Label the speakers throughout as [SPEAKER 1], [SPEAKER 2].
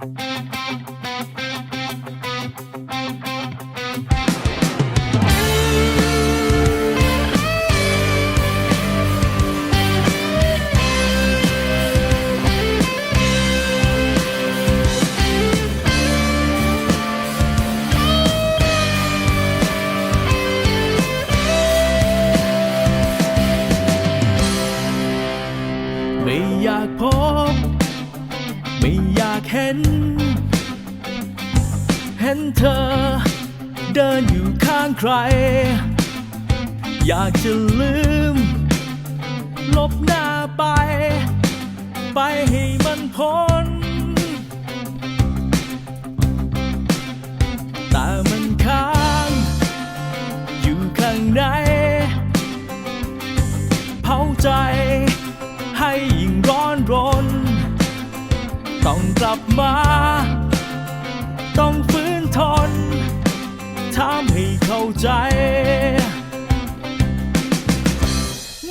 [SPEAKER 1] ไม่ เห็น เห็นเธอ เดินอยู่ข้างใคร อยากจะลืม ลบหน้าไป ไปให้มันพ้น แต่มันค้างอยู่ข้างใน เผาใจ ต้องกลับมา ต้องฟื้นทนทำให้เข้าใจ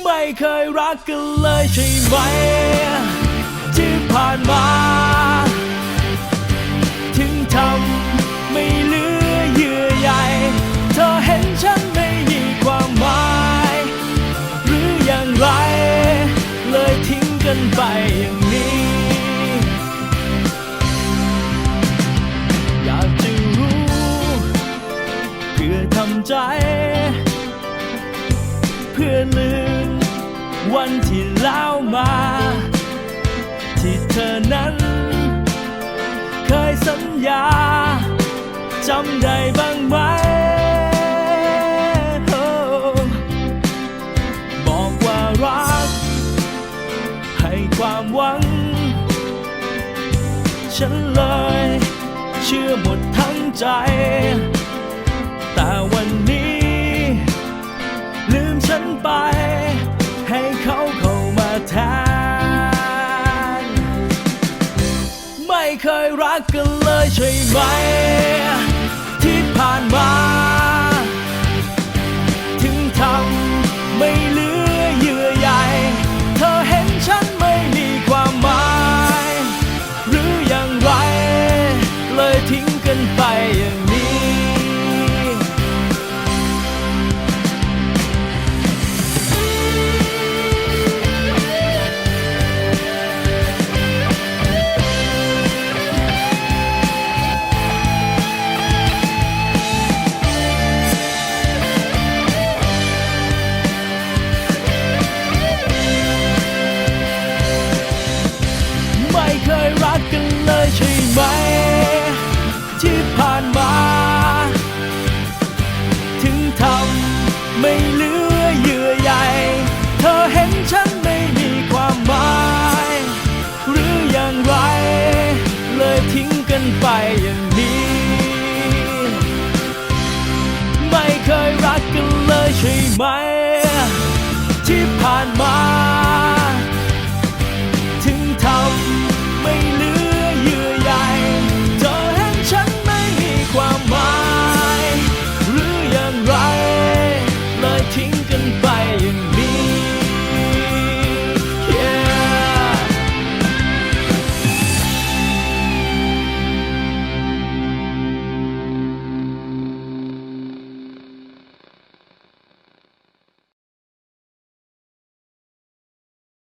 [SPEAKER 1] ไม่เคยรักกันเลยใช่ไหม ที่ผ่านมา พื่อลืมวันที่แล้วมา ที่เธอนั้น เคยสัญญาจำได้บ้างไหม บอกว่ารัก ให้ความหวัง ฉันเลย เชื่อหมดทั้งใจ แต่วันนี้ เคยรักกันเลยใช่ไหม ที่ผ่านมา ไหม ที่ผ่าน